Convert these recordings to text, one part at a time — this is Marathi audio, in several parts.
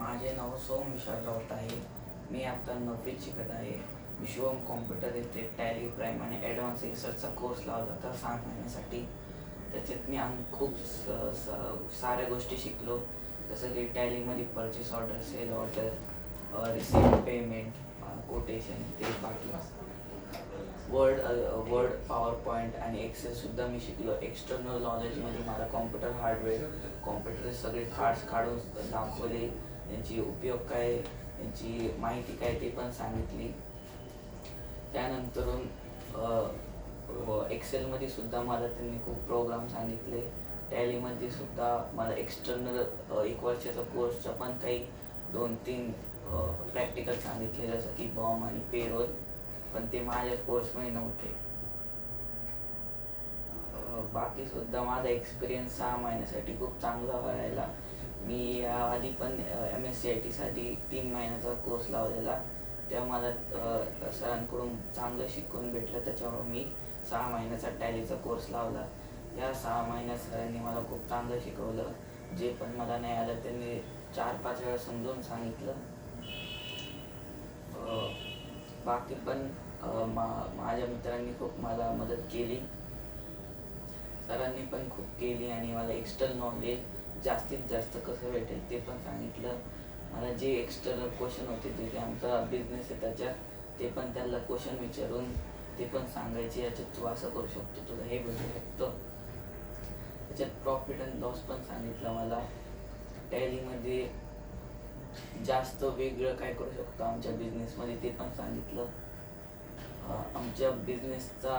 माझे नाव सोम विशाल राऊत आहे. मी आता नववीत शिकत आहे. विश्वम कॉम्प्युटर येथे टॅली प्राईम आणि ॲडव्हान्स एक्सरचा कोर्स लावला होता सहा महिन्यासाठी. त्याच्यात मी आम खूप स- स- साऱ्या गोष्टी शिकलो. जसं की टॅलीमध्ये purchase order sale order receipt payment quotation ते बाकी. वर्ड वर्ड पॉवर पॉईंट आणि एक्सेलसुद्धा मी शिकलो. एक्सटर्नल नॉलेजमध्ये मला कॉम्प्युटर हार्डवेअर कॉम्प्युटरचे सगळे कार्ड्स काढून दाखवले. त्यांची उपयोग काय त्यांची माहिती काय ते पण सांगितली. त्यानंतर एक्सेलमध्ये सुद्धा मला त्यांनी खूप प्रोग्राम सांगितले. टॅलीमध्ये सुद्धा मला एक्सटर्नल एक वर्षाचा कोर्सचा पण काही दोन तीन प्रॅक्टिकल सांगितले जसं की बॉम्ब आणि पेरोल पण ते माझ्या कोर्समध्ये नव्हते. बाकी सुद्धा माझा एक्सपिरियन्स सहा महिन्यासाठी खूप चांगला व्हायला. मी याआधी पण एम एस सी आय टीसाठी तीन महिन्याचा कोर्स लावलेला. तेव्हा मला सरांकडून चांगलं शिकून भेटलं. त्याच्यामुळे मी सहा महिन्याचा टॅलीचा कोर्स लावला. या सहा महिन्यात सरांनी मला खूप चांगलं शिकवलं. जे पण मला नाही आलं ते मी चार पाच वेळा समजून सांगितलं. बाकी पण मा माझ्या मित्रांनी खूप मला मदत केली. सरांनी पण खूप केली आणि मला एक्स्टर्नल नॉलेज जास्तीत जास्त कसं भेटेल ते पण सांगितलं. मला जे एक्स्टर्नल क्वेश्चन होते जे आमचा बिझनेस आहे त्याच्यात ते पण त्यांना क्वेश्चन विचारून ते पण सांगायचे याच्यात तू असं करू शकतो तुला हे भेटू शकतं. त्याच्यात प्रॉफिट अँड लॉस पण सांगितलं मला. टॅलीमध्ये जास्त वेगळं काय करू शकतो आमच्या बिझनेसमध्ये ते पण सांगितलं. आमच्या बिझनेसचा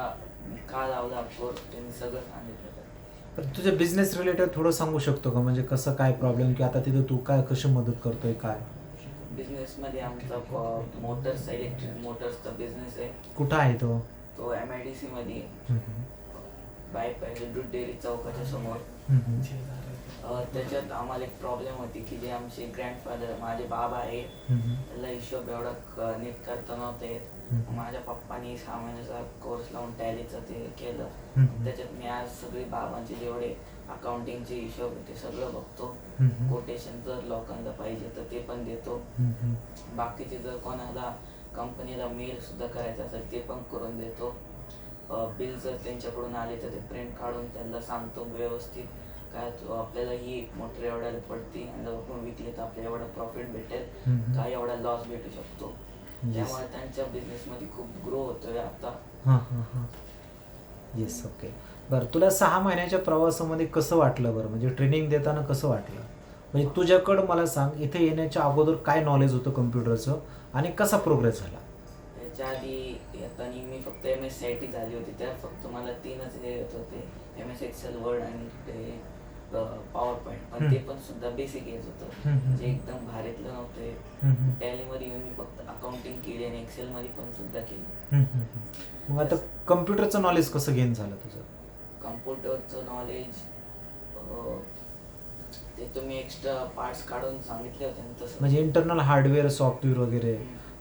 का लावला कोर्स त्यांनी सगळं सांगितलं. तुझ्या बिझनेस रिलेटेड थोडं सांगू शकतो का? म्हणजे कसं काय प्रॉब्लेम की आता तिथे तू काय कशी मदत करतोय काय? बिझनेसमध्ये आमचा मोटर्स इलेक्ट्रिक मोटर्सचा बिझनेस आहे. कुठं आहे तो? तो एम आय डी हम्म. बायपास दूध डेअरी चौकाच्या समोर. अं, त्याच्यात आम्हाला एक प्रॉब्लेम होती की जे आमचे ग्रँडफादर माझे बाबा आहे त्याला हिशोब एवढा क- नीट करता नव्हते. येत. माझ्या पप्पानी सहा महिन्याचा कोर्स लावून टॅलीचं ते केलं. त्याच्यात मी आज सगळे बाबांचे जेवढे अकाउंटिंगचे हिशोब ते सगळं बघतो. कोटेशन जर लोकांना पाहिजे तर ते पण देतो. बाकीचे जर कोणाला कंपनीला मेल सुद्धा करायचा असेल ते पण करून देतो बिल जर त्यांच्याकडून आले तर ते प्रिंट काढून त्यांना सांगतो व्यवस्थित काय तू- आपल्याला ही मोटर एवढ्याला पडते आणि आपण विकली तर आपल्याला एवढा प्रॉफिट भेटेल. काय एवढा लॉस भेटू शकतो. त्यामुळे त्यांच्या बिझनेसमध्ये खूप ग्रो होतोय आता. हां हां हां. येस ओके बरं तुला सहा महिन्याच्या प्रवासामध्ये कसं वाटलं बरं? म्हणजे ट्रेनिंग देताना कसं वाटलं? म्हणजे तुझ्याकडं मला सांग इथे येण्याच्या अगोदर काय नॉलेज होतं कम्प्युटरचं आणि कसा प्रोग्रेस झाला? त्याच्या आधी येताना मी फक्त M S C I T झाली होती त्या फक्त मला तीनच हे येत होते. एम एस एक्सेल वर्ड आणि ते पॉवर पॉईंट पण ते. पण सुद्धा बेसिक येत होतं. म्हणजे एकदम भारीतलं नव्हते. टॅलीमध्ये येऊन मी फक्त अकाउंटिंग केली आणि एक्सेलमध्ये पण सुद्धा केली. मग आता कम्प्युटरचं नॉलेज कसं गेन झालं तुझं? कम्प्युटरचं नॉलेज ते तुम्ही एक्स्ट्रा पार्ट्स काढून सांगितले होते तसं. म्हणजे इंटरनल हार्डवेअर सॉफ्टवेअर वगैरे.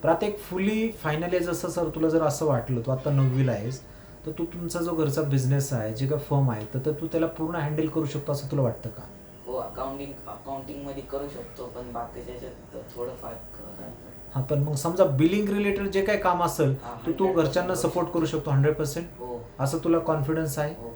प्रत्येक फुली फायनली जसं सर तुला जर असं वाटलं तू आता नववीला आहेस तर तू तुमचा जो घरचा बिझनेस आहे जे काय फर्म आहे तर तर तू त्याला पूर्ण हँडल करू शकतो असं तुला वाटतं का हो अकाउंटिंग अकाउंटिंगमध्ये करू शकतो पण बाकीच्या याच्यात थोडंफार करायला. हा पण मग समजा बिलिंग रिलेटेड जे काही काम असेल तर तू 100% घरच्यांना सपोर्ट. करू शकतो हंड्रेड पर्सेंट हो असं तुला कॉन्फिडन्स आहे? हो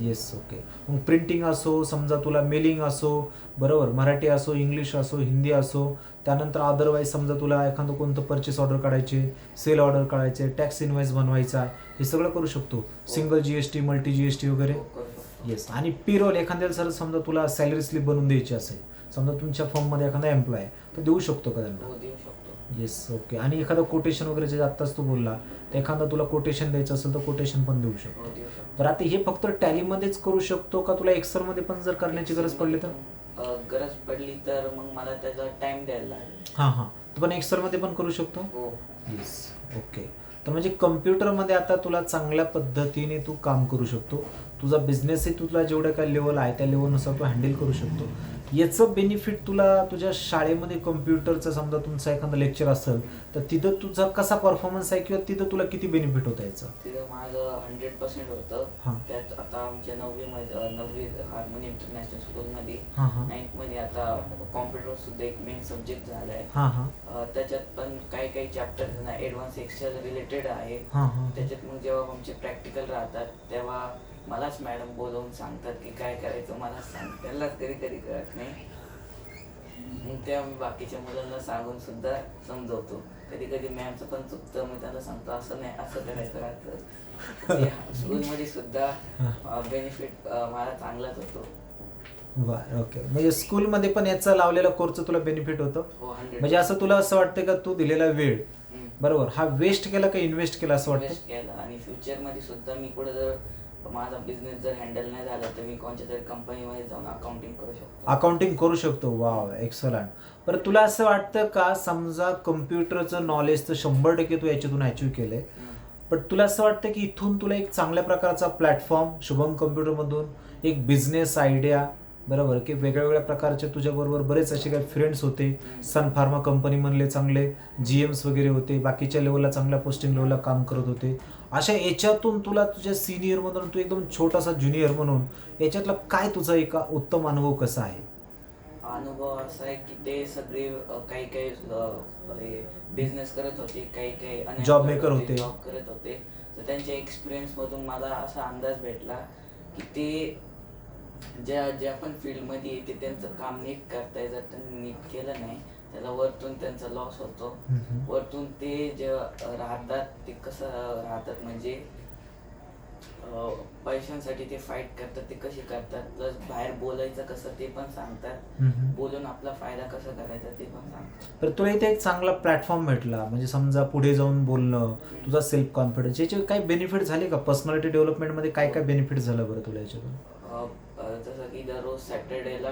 येस ओके मग प्रिंटिंग असो समजा तुला मेलिंग असो बरोबर? मराठी असो इंग्लिश असो हिंदी असो त्यानंतर अदरवाईज समजा तुला एखादं कोणतं परचेस ऑर्डर काढायचे सेल ऑर्डर काढायचे टॅक्स इन्व्हाइस बनवायचा हे सगळं करू शकतो. सिंगल जीएसटी मल्टी जीएसटी वगैरे? हो, येस आणि पेरोल एखाद्याला सर समजा तुला सॅलरी स्लिप बनवून द्यायची असेल समजा तुमच्या फर्ममध्ये एखादा एम्प्लॉय आहे तर देऊ शकतो का त्यांना? हो देऊ शकतो. येस ओके आणि एखादं कोटेशन वगैरे जे आत्ताच तू बोलला तर एखादा तुला कोटेशन द्यायचं असेल तर कोटेशन पण देऊ शकतो. हो देऊ शकतो. तर आता हे फक्त टॅलीमध्येच करू शकतो का? तुला एक्सेल मध्ये पण जर करण्याची गरज पडली तर? अ, गरज पडली तर मग मला त्याचा टाइम द्यायला लागेल. हां हां. तर पण एक्सेल मध्ये पण करू शकतो? हो. येस ओके तर म्हणजे कम्प्युटरमध्ये आता तुला चांगल्या पद्धतीने तू काम करू शकतो. तुझा बिझनेसही तुला जेवढं काय लेवल आहे त्या लेवलनुसार तू हँडल करू शकतो. याचं बेनिफिट तुला तुझ्या शाळेमध्ये कम्प्युटरचं समजा तुमचं एखादं लेक्चर असेल तर तिथं तुझा कसा परफॉर्मन्स आहे किंवा तिथं तुला किती बेनिफिट होतं याचं? तिथं माझं हंड्रेड पर्सेंट होतं. हां. त्यात आता आमच्या नववीमध्ये अं, नववी हार्मोनी इंटरनॅशनल स्कूलमध्ये हां हां. नाईन्थमध्ये आता कॉम्प्युटर सुद्धा एक मेन सब्जेक्ट झाला आहे हां हां. अं, त्याच्यात पण काही काही चॅप्टर ना ॲडव्हान्स एक्सेल रिलेटेड आहे. हां हां. त्याच्यात मग जेव्हा आमचे प्रॅक्टिकल राहतात तेव्हा मलाच मॅडम बोलवून सांगतात की काय करायचं मला सांग. त्यांनाच कधी कधी कळत नाही. मग मी बाकीच्या मुलांना सांगून सुद्धा समजवतो. कधी कधी मॅमचं पण चुकतं मी त्यांना सांगतो असं नाही असं करायचं राहतं स्कूलमध्ये सुद्धा बेनिफिट मला चांगलाच होतो. बरं ओके. म्हणजे स्कूलमध्ये पण याचा लावलेला कोर्सचं तुला बेनिफिट होतं? हो म्हणजे असं तुला असं वाटतं का तू दिलेला वेळ? बरोबर. हा वेस्ट केला का इन्व्हेस्ट केला असं वाटतं? आणि फ्युचरमध्ये सुद्धा मी कुठे जर माझा बिझनेस जर हँडल नाही झाला तर मी कोणत्या तरी कंपनीमध्ये जाऊन अकाउंटिंग करू शकतो. अकाउंटिंग करू शकतो. वाव एक्सलंट बरं तुला असं वाटतं का? समजा कम्प्युटरचं नॉलेज तर शंभर टक्के तू याच्यातून अचीव केलंय. पण तुला असं वाटतं की इथून तुला एक चांगल्या प्रकारचा प्लॅटफॉर्म शुभम कम्प्युटरमधून एक बिझनेस आयडिया बरोबर की वेगळ्या वेगळ्या प्रकारचे तुझ्याबरोबर बरेच असे काही फ्रेंड्स होते. सन फार्मा कंपनीमधले चांगले जी एम्स वगैरे होते. बाकीच्या लेवलला चांगल्या पोस्टिंग लेवलला काम करत होते. अशा याच्यातून तुला तुझ्या सिनियर मधून तू एकदम छोटासा ज्युनियर म्हणून याच्यातला काय तुझा एक उत्तम अनुभव कसा आहे अनुभव असा आहे की ते सगळे काही काही बिझनेस करत होते काही काही Job maker होते. जॉब करत होते तर त्यांच्या एक्सपिरियन्स मधून मला असा अंदाज भेटला की ते ज्या ज्या पण फील्डमध्ये येते त्यांचं काम नीट करताय जर त्यांनी नीट केलं नाही त्याला वरतून त्यांचा लॉस होतो. वरतून ते जे राहतात ते कसं राहतात म्हणजे पैशांसाठी ते फाईट करतात ते कसे करतात? प्लस बाहेर बोलायचं कसं ते पण सांगतात. बोलून आपला फायदा कसा करायचा ते पण सांगतात. तर तुला इथे एक चांगला प्लॅटफॉर्म भेटला. म्हणजे समजा पुढे जाऊन बोलणं तुझा सेल्फ कॉन्फिडन्स याचे काही बेनिफिट झाले का? पर्सनॅलिटी डेव्हलपमेंटमध्ये काय काय बेनिफिट झालं बरं तुला याच्यातून? जसं की दररोज सॅटर्डेला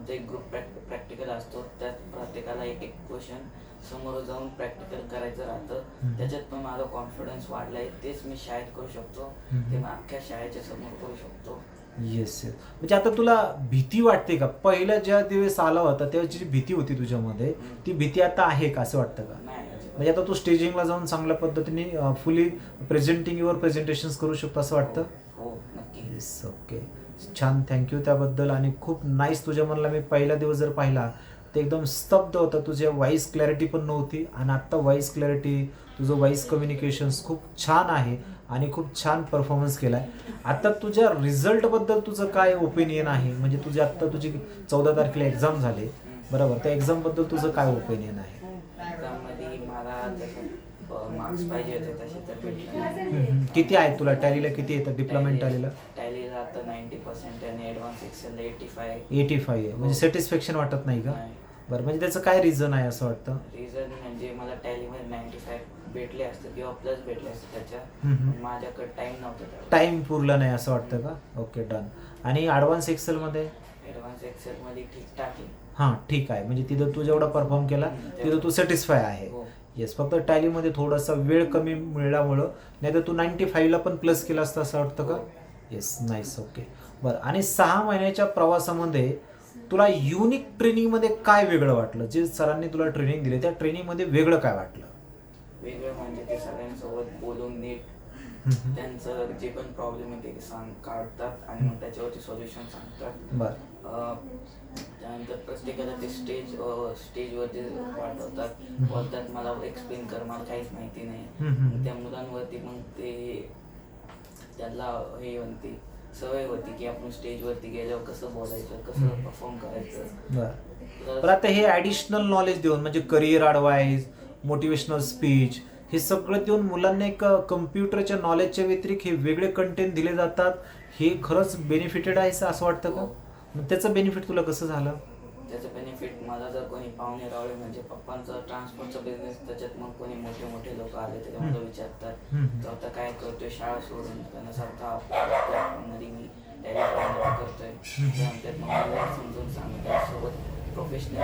आमचा एक ग्रुप प्रॅक्टिकल असतो त्यात प्रत्येकाला एक एक क्वेश्चन समोर जाऊन प्रॅक्टिकल करायचं राहतं. त्याच्यात पण माझा कॉन्फिडन्स वाढलाय तेच मी शाळेत करू शकतो. ते मी अख्ख्या शाळेच्या समोर करू शकतो येस येस म्हणजे आता तुला भीती वाटते का पहिला ज्या दिवस आला होता तेव्हा जी भीती होती तुझ्यामध्ये. ती भीती आता आहे का असं वाटतं का. म्हणजे आता तू स्टेजिंगला जाऊन चांगल्या पद्धतीने फुली प्रेझेंटिंग युअर प्रेझेंटेशन करू शकतो असं वाटतं हो नक्की येस ओके छान थँक्यू त्याबद्दल आणि खूप नाईस तुझ्या मनाला मी पहिला दिवस जर पाहिला तर एकदम स्तब्ध होता. तुझ्या व्हॉइस क्लॅरिटी पण नव्हती आणि आत्ता व्हॉइस क्लॅरिटी तुझं व्हॉइस कम्युनिकेशन्स खूप छान आहे आणि खूप छान परफॉर्मन्स केला आहे आता तुझ्या रिझल्टबद्दल तुझं काय ओपिनियन आहे? म्हणजे तुझी आत्ता तुझी चौदा तारखेला एक्झाम झाले. बरोबर? त्या एक्झामबद्दल तुझं काय ओपिनियन आहे. किती आहेत तुला? टॅलीला किती येतं? डिप्लोमेंट टॅलीला आता नाईन्टी पर्सेंट आणि advance Excel eighty five eighty five आहे. म्हणजे सॅटिस्फॅक्शन वाटत नाही का. बरं म्हणजे त्याचं काय रिझन आहे असं वाटतं? रिझन म्हणजे मला टॅलीमध्ये नाईन्टी फाय भेटले असते किंवा प्लस भेटले असते त्याच्या. माझ्याकडे टाइम नव्हता टाइम पुरला नाही असं वाटतं का? ओके डन आणि ॲडव्हान्स एक्सेलमध्ये ॲडव्हान्स एक्सेलमध्ये ठीकठाक आहे. हां ठीक आहे. म्हणजे तिथं तू जेवढा परफॉर्म केला तिथं तू सॅटिस्फाय आहे. हो. येस फक्त टॅलीमध्ये थोडासा वेळ कमी मिळाल्यामुळं नाही तर तू नाईन्टी फाईव्हला पण प्लस केला असतं असं वाटतं का? हो. येस नाईस ओके बरं आणि सहा महिन्याच्या प्रवासामध्ये तुला युनिक ट्रेनिंगमध्ये काय वेगळं वाटलं? जे सरांनी तुला ट्रेनिंग दिले त्या ट्रेनिंगमध्ये वेगळं काय वाटलं? वेगळं म्हणजे ते सगळ्यांसोबत बोलून नीट. त्यांचं जे पण प्रॉब्लेम आहे ते सांग काढतात आणि मग त्याच्यावरती सोल्युशन सांगतात. बरं. त्यानंतर प्रत्येकाला ते स्टेज स्टेजवरती पाठवतात. बोलतात मला एक्सप्लेन कर मला काहीच माहिती नाही. त्या मुलांवरती मग ते त्याला हे म्हणते सवय होती की आपण स्टेजवरती गेल्यावर कसं बोलायचं कसं. परफॉर्म करायचं. बरं. पण आता हे ॲडिशनल नॉलेज देऊन म्हणजे करिअर ॲडवाईज मोटिवेशनल स्पीच हे सगळं देऊन मुलांना एक कम्प्युटरच्या नॉलेजच्या व्यतिरिक्त हे वेगळे कंटेंट दिले जातात. हे खरंच बेनिफिटेड आहे असं वाटतं का? हो. मग त्याचं बेनिफिट तुला कसं झालं? त्याचं बेनिफिट मला जर कोणी पाहुणे रावळे म्हणजे पप्पांचा ट्रान्सपोर्टचा बिझनेस त्याच्यात मग कोणी मोठे मोठे लोक आले तर ते मला. विचारतात. आता काय करतोय? शाळा सोडून त्यांना सांगता प्लॅटफॉर्ममध्ये मी करतोय. मग मला समजून सांगतो प्रोफेशनल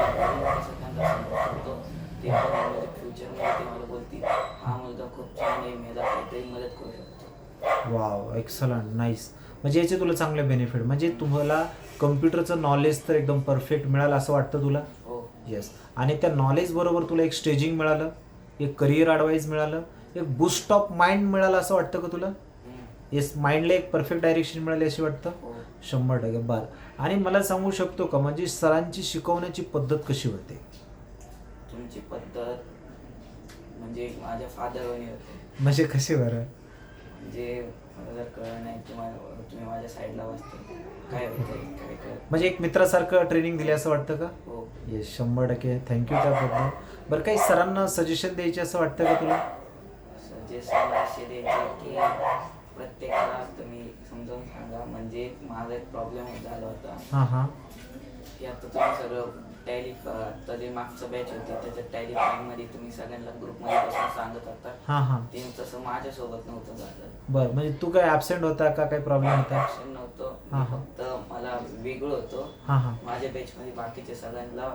ते म्हणजे फ्युचरमध्ये ते मला बोलतील. हा मुलगा खूप छान आहे मला काहीतरी मदत करू शकतो. वाव एक्सलंट नाईस म्हणजे याचे तुला चांगले बेनिफिट म्हणजे तुम्हाला कम्प्युटरचं नॉलेज तर एकदम परफेक्ट मिळालं असं वाटतं तुला? हो. येस आणि त्या नॉलेज बरोबर तुला एक स्टेजिंग मिळालं एक करिअर ॲडवाईज मिळालं एक बुस्ट ऑफ माइंड मिळालं असं वाटतं का तुला. येस माइंडला एक परफेक्ट डायरेक्शन मिळाली अशी वाटतं? हो. शंभर टक्के. बरं. आणि मला सांगू शकतो का म्हणजे सरांची शिकवण्याची पद्धत कशी होते? तुमची पद्धत म्हणजे माझ्या फादर म्हणजे कशी बरं? म्हणजे मला जर कळलं नाही मा- तुम्ही माझ्या साईडला बसते काय होतंय काय कळत म्हणजे एक मित्रासारखं ट्रेनिंग दिली असं वाटतं का? हो. येस शंभर टक्के थँक्यू त्याबद्दल. बरं काही सरांना सजेशन द्यायचे असं वाटतं का तुला? सजेशन असे द्यायचे की प्रत्येकाला तुम्ही समजावून सांगा. म्हणजे माझा एक प्रॉब्लेम झाला होता. हां हां. की आता तुम्ही सगळं टॅली आता जे मागचं बॅच होती त्याच्यात टॅली मध्ये तुम्ही सगळ्यांना ग्रुपमध्ये बसून सांगत होता. हां हां. ते तसं माझ्यासोबत नव्हतं झालं. बरं म्हणजे तू काय ॲबसेंट होता का काही प्रॉब्लेम होता? Action नव्हतं. हा, मी हा. फक्त मला वेगळं होतं. हां हां. माझ्या बॅच मध्ये बाकीचे सगळ्यांना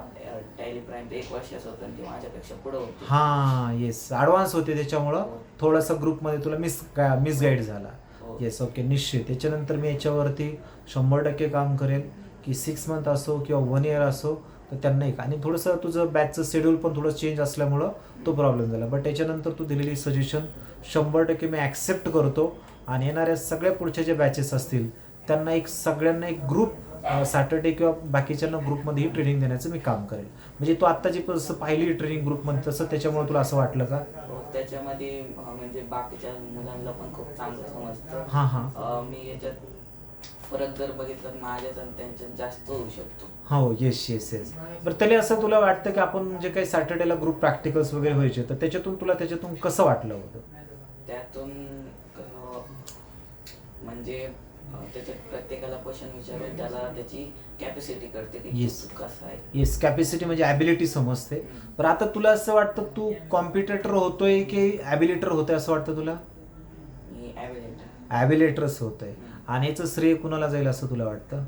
टॅली प्राईम एक वर्षाचं होतं आणि ते माझ्यापेक्षा पुढे होते. हां येस ॲडव्हान्स होते त्याच्यामुळं हो. थोडंसं ग्रुपमध्ये तुला मिस मिसगाईड झाला. हो. येस ओके निश्चित. त्याच्यानंतर मी याच्यावरती शंभर टक्के काम करेल. की सिक्स मंथ असो किंवा वन इयर असो तर त्यांना एक आणि थोडंसं तुझं बॅचचं शेड्यूल पण थोडं चेंज असल्यामुळं तो प्रॉब्लेम झाला. बट त्याच्यानंतर तू दिलेली सजेशन शंभर टक्के मी ॲक्सेप्ट करतो. आणि येणाऱ्या सगळ्या पुढच्या जे बॅचेस असतील त्यांना एक सगळ्यांना एक ग्रुप सॅटर्डे किंवा बाकीच्यांना ग्रुपमध्येही ट्रेनिंग देण्याचं मी काम करेल. म्हणजे तू आत्ता जी जसं पाहिली ट्रेनिंग ग्रुपमध्ये तसं त्याच्यामुळे तुला असं वाटलं का? हो, त्याच्यामध्ये म्हणजे बाकीच्या मुलांना पण खूप चांगलं समजतं. हां हां. मी याच्यात फरक जर बघितला तर माझ्यात आणि त्यांच्यात जास्त होऊ शकतो. हो येस येस येस बरं तरी असं तुला वाटतं की आपण जे काही सॅटर्डेला ग्रुप प्रॅक्टिकल्स वगैरे व्हायचे तर त्याच्यातून तुला त्याच्यातून कसं वाटलं होतं? त्यातून म्हणजे अं, त्याच्यात प्रत्येकाला क्वेश्चन विचारून त्याला त्याची कॅपॅसिटी करते की Yes. तू कसं आहे. येस कॅपॅसिटी म्हणजे ॲबिलिटी समजते. पण आता तुला असं वाटतं तू कॉम्पिटेटर होतोय की ॲबिलिटर होतोय असं वाटतं तुला? मी ॲव्हिलेटर ॲबिलेटरच होतोय. आणि याचं श्रेय कुणाला जाईल असं तुला वाटतं?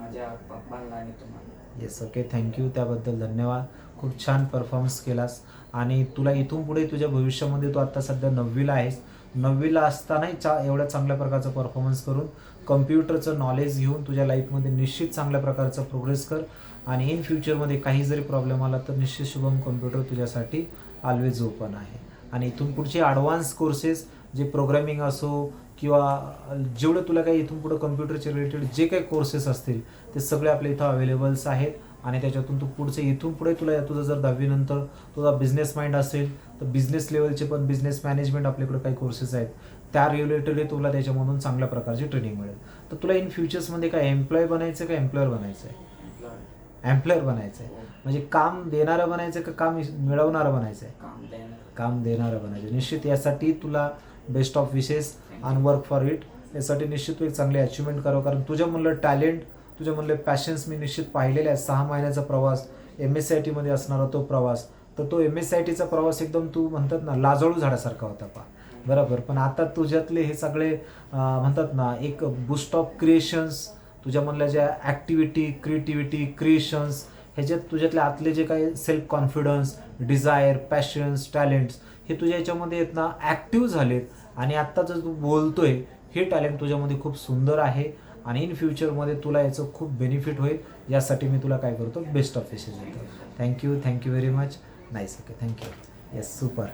माझ्या पप्पांना आणि तुम्हाला. येस ओके थँक्यू त्याबद्दल धन्यवाद. खूप छान परफॉर्मन्स केलास. आणि तुला इथून पुढे तुझ्या भविष्यामध्ये तू आता सध्या नववीला आहेस. नववीला असतानाही चा एवढ्या चांगल्या प्रकारचा परफॉर्मन्स करून कम्प्युटरचं नॉलेज घेऊन तुझ्या लाईफमध्ये निश्चित चांगल्या प्रकारचा प्रोग्रेस कर. आणि इन फ्युचरमध्ये काही जरी प्रॉब्लेम आला तर निश्चित शुभम कम्प्युटर तुझ्यासाठी ऑलवेज ओपन आहे. आणि इथून पुढचे ॲडव्हान्स कोर्सेस जे प्रोग्रामिंग असो किंवा जेवढं तुला काही इथून पुढं कम्प्युटरचे रिलेटेड जे काही कोर्सेस असतील ते सगळे आपल्या इथं अवेलेबल्स आहेत आणि त्याच्यातून तू पुढचे इथून पुढे तुला तुझं जर दहावीनंतर तुझा बिझनेस माइंड असेल तर बिझनेस लेवलचे पण बिझनेस मॅनेजमेंट आपल्याकडे काही कोर्सेस आहेत. त्या रिलेटेड तुला त्याच्यामधून चांगल्या प्रकारची ट्रेनिंग मिळेल. तर तुला इन फ्युचर्समध्ये काय एम्प्लॉय बनायचं का एम्प्लॉयर बनायचं आहे. एम्प्लॉयर बनायचं आहे. म्हणजे काम देणारं बनायचं का काम मिळवणारं बनायचं आहे? काम देणार. काम देणारं बनायचं निश्चित यासाठी तुला बेस्ट ऑफ विशेस आणि वर्क फॉर इट यासाठी निश्चित तू एक चांगली अचिव्हमेंट करावं कारण तुझ्यामधलं टॅलेंट तुझ्यामधले पॅशन्स मी निश्चित पाहिलेले आहे सहा महिन्याचा प्रवास एम एस सी आय टीमध्ये असणारा तो प्रवास. तर तो एम एस सी आय टीचा प्रवास एकदम तू म्हणतात ना लाजळू झाडासारखा होता पा बरोबर? पण आता तुझ्यातले हे सगळे म्हणतात ना एक बुस्ट ऑफ क्रिएशन्स तुझ्यामधल्या ज्या ॲक्टिव्हिटी क्रिएटिव्हिटी क्रिएशन्स ह्याच्यात तुझ्यातले आतले जे काही self confidence desire passions talents हे तुझ्या याच्यामध्ये आहेत ना ॲक्टिव्ह झालेत. आणि आत्ता जर तू बोलतोय हे टॅलेंट तुझ्यामध्ये खूप सुंदर आहे. आणि इन फ्युचरमध्ये तुला याचं खूप बेनिफिट होईल. यासाठी मी तुला काय करतो बेस्ट ऑफ विशेष देतो. Thank you thank you very much nice okay thank you yes super